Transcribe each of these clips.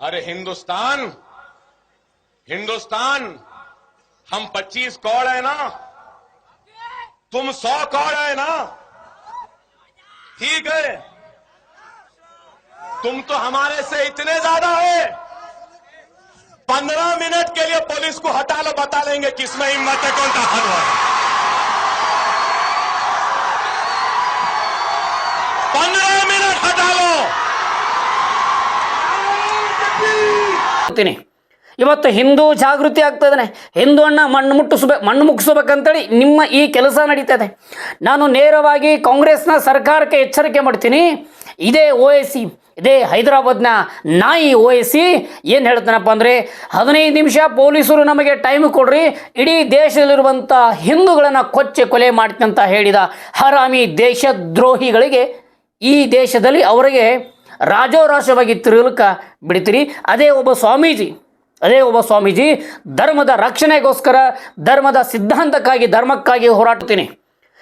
अरे हिंदुस्तान हिंदुस्तान, हम 25 कौड़ है ना। तुम 100 कौड़ है ना। ठीक है। तुम तो हमारे से इतने ज़्यादा है। पंद्रह मिनट के लिए पुलिस को हटा लो, बता लेंगे किसमें हिम्मत है, कौन ताकत है। पंद्रह मिनट हटा लो। ಹೇಳ್ತೀನಿ ಇವತ್ತು ಹಿಂದೂ ಜಾಗೃತಿ ಆಗ್ತಾ ಇದ್ದಾನೆ. ಹಿಂದೂ ಅಣ್ಣ ಮಣ್ಣು ಮುಟ್ಟಿಸ್ಬೇಕು ಮಣ್ಣು ಮುಗಿಸ್ಬೇಕಂತೇಳಿ ನಿಮ್ಮ ಈ ಕೆಲಸ ನಡೀತದೆ ನಾನು ನೇರವಾಗಿ ಕಾಂಗ್ರೆಸ್ನ ಸರ್ಕಾರಕ್ಕೆ ಎಚ್ಚರಿಕೆ ಮಾಡ್ತೀನಿ. ಇದೇ ಓ ಎ ಇದೇ ಹೈದರಾಬಾದ್ನ ನಾಯಿ ಓ ಎ ಏನು ಹೇಳ್ತಾನಪ್ಪ ಅಂದರೆ, ಹದಿನೈದು ನಿಮಿಷ ಪೊಲೀಸರು ನಮಗೆ ಟೈಮ್ ಕೊಡ್ರಿ. ಇಡೀ ದೇಶದಲ್ಲಿರುವಂಥ ಹಿಂದೂಗಳನ್ನು ಕೊಚ್ಚೆ ಕೊಲೆ ಮಾಡ್ತಂತ ಹೇಳಿದ ಹರಾಮಿ ದೇಶದ್ರೋಹಿಗಳಿಗೆ ಈ ದೇಶದಲ್ಲಿ ಅವರಿಗೆ ರಾಜೋರಾಶವಾಗಿ ತಿರುಗಲಿಕ್ಕ ಬಿಡ್ತೀರಿ. ಅದೇ ಒಬ್ಬ ಸ್ವಾಮೀಜಿ, ಅದೇ ಒಬ್ಬ ಸ್ವಾಮೀಜಿ ಧರ್ಮದ ರಕ್ಷಣೆಗೋಸ್ಕರ, ಧರ್ಮದ ಸಿದ್ಧಾಂತಕ್ಕಾಗಿ, ಧರ್ಮಕ್ಕಾಗಿ ಹೋರಾಡ್ತೀನಿ.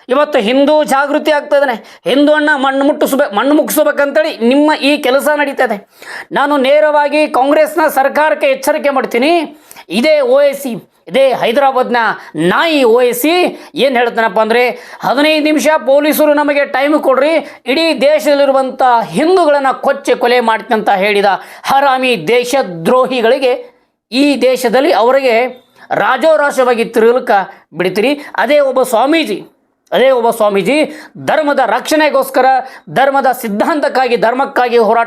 ಇವತ್ತು ಹಿಂದೂ ಜಾಗೃತಿ ಆಗ್ತಾ ಇದ್ದಾನೆ. ಹಿಂದೂ ಅಣ್ಣ ಮಣ್ಣು ಮುಟ್ಟಿಸ್ಬೇಕು, ಮಣ್ಣು ಮುಗಿಸ್ಬೇಕಂತೇಳಿ ನಿಮ್ಮ ಈ ಕೆಲಸ ನಡೀತದೆ ನಾನು ನೇರವಾಗಿ ಕಾಂಗ್ರೆಸ್ನ ಸರ್ಕಾರಕ್ಕೆ ಎಚ್ಚರಿಕೆ ಮಾಡ್ತೀನಿ. ಇದೇ ಓ ಎಸ್ ಸಿ ಇದೇ ಹೈದರಾಬಾದ್ನ ನಾಯಿ ಓ ಎಸ್ ಸಿ ಏನು ಹೇಳ್ತಾನಪ್ಪ ಅಂದರೆ ಹದಿನೈದು ನಿಮಿಷ ಪೊಲೀಸರು ನಮಗೆ ಟೈಮ್ ಕೊಡ್ರಿ, ಇಡೀ ದೇಶದಲ್ಲಿರುವಂಥ ಹಿಂದೂಗಳನ್ನು ಕೊಚ್ಚೆ ಕೊಲೆ ಮಾಡ್ತೀನಿ ಅಂತ ಹೇಳಿದ ಹರಾಮಿ ದೇಶದ್ರೋಹಿಗಳಿಗೆ ಈ ದೇಶದಲ್ಲಿ ಅವರಿಗೆ ರಾಜೋರಾಶವಾಗಿ ತಿರುಗಲಿಕ್ಕ ಬಿಡ್ತೀರಿ. ಅದೇ ಒಬ್ಬ ಸ್ವಾಮೀಜಿ, ಅದೇ ಒಬ್ಬ ಸ್ವಾಮೀಜಿ ಧರ್ಮದ ರಕ್ಷಣೆಗೋಸ್ಕರ, ಧರ್ಮದ ಸಿದ್ಧಾಂತಕ್ಕಾಗಿ, ಧರ್ಮಕ್ಕಾಗಿ ಹೋರಾಟ